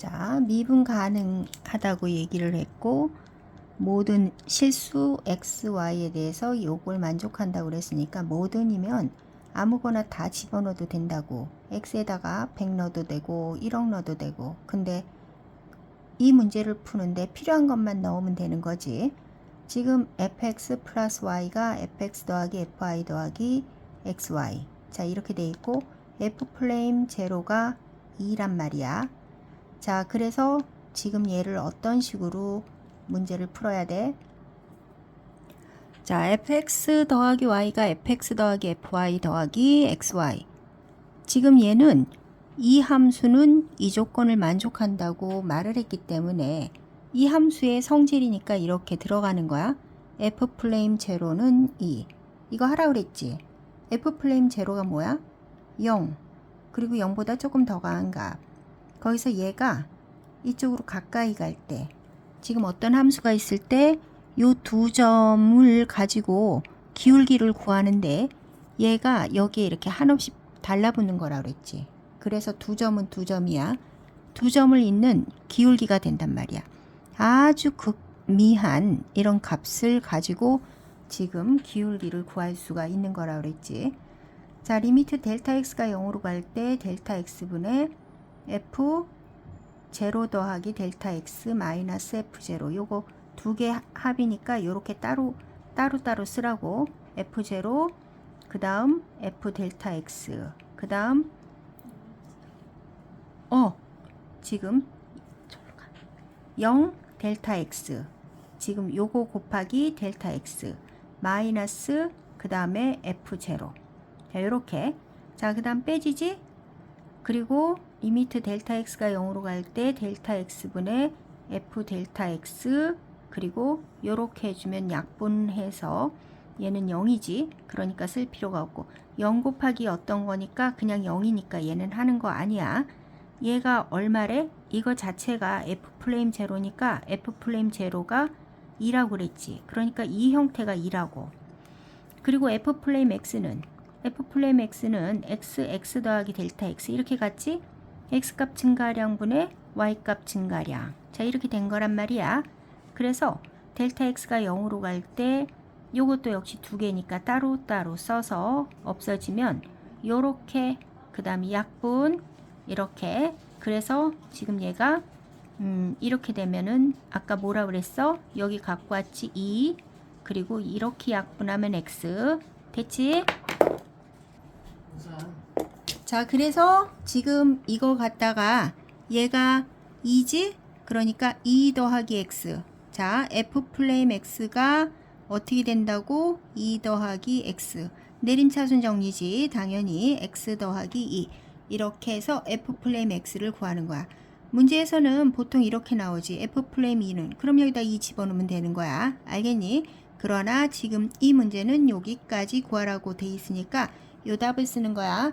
자, 미분 가능하다고 얘기를 했고 모든 실수 x, y에 대해서 요걸 만족한다고 그랬으니까 모든이면 아무거나 다 집어넣어도 된다고. X에다가 100 넣어도 되고 1억 넣어도 되고. 근데 이 문제를 푸는데 필요한 것만 넣으면 되는 거지. 지금 fx 플러스 y가 fx 더하기 fy 더하기 xy 자 이렇게 돼 있고 f 플레임 제로가 2란 말이야 자 그래서 지금 얘를 어떤 식으로 문제를 풀어야 돼? 자, fx 더하기 y가 fx 더하기 fy 더하기 xy. 지금 얘는 이 함수는 이 조건을 만족한다고 말을 했기 때문에 이 함수의 성질이니까 이렇게 들어가는 거야. f 플레임 제로는 2. 이거 하라 그랬지. f 플레임 제로가 뭐야? 0. 그리고 0보다 조금 더 강한 값. 거기서 얘가 이쪽으로 가까이 갈 때 지금 어떤 함수가 있을 때 요 두 점을 가지고 기울기를 구하는데 얘가 여기에 이렇게 한없이 달라붙는 거라 그랬지. 그래서 두 점은 두 점이야. 두 점을 잇는 기울기가 된단 말이야. 아주 극미한 이런 값을 가지고 지금 기울기를 구할 수가 있는 거라 그랬지. 자, 리미트 델타 x가 0으로 갈 때 델타 x분의 f 제로 더하기 델타 x 마이너스 f 제로. 요거 두 개 합이니까 요렇게 따로 따로 따로 쓰라고. F 제로 그 다음 f 델타 x 그 다음 어 지금 0 델타 x. 지금 요거 곱하기 델타 x 마이너스 그 다음에 f 제로. 자 요렇게. 자 그 다음 빼지지 그리고 리미트 델타 x가 0으로 갈 때 델타 x분의 f 델타 x 그리고 요렇게 해주면 약분해서 얘는 0이지. 그러니까 쓸 필요가 없고. 0 곱하기 어떤 거니까 그냥 0이니까 얘는 하는 거 아니야. 얘가 얼마래? 이거 자체가 f 플레임 제로니까 f 플레임 제로가 2라고 그랬지. 그러니까 이 형태가 2라고. 그리고 f 플레임 x는 f 플레임 x는 x x 더하기 델타 x 이렇게 갔지? X값 증가량분의 y값 증가량 자 이렇게 된 거란 말이야. 그래서 델타 x가 0으로 갈 때 요것도 역시 두 개니까 따로따로 써서 없어지면 요렇게 그 다음에 약분 이렇게. 그래서 지금 얘가 음, 이렇게 되면은 아까 뭐라 그랬어? 여기 갖고 왔지? 2 그리고 이렇게 약분하면 x. 됐지? 자, 그래서 지금 이거 갖다가 얘가 2지? 그러니까 2 더하기 x. 자, f 플레임 x가 어떻게 된다고? 2 더하기 x. 내림차순 정리지. 당연히 x 더하기 2. 이렇게 해서 f 플레임 x를 구하는 거야. 문제에서는 보통 이렇게 나오지. f 플레임 2는. 그럼 여기다 2 집어넣으면 되는 거야. 알겠니? 그러나 지금 이 문제는 여기까지 구하라고 돼 있으니까 요 답을 쓰는 거야.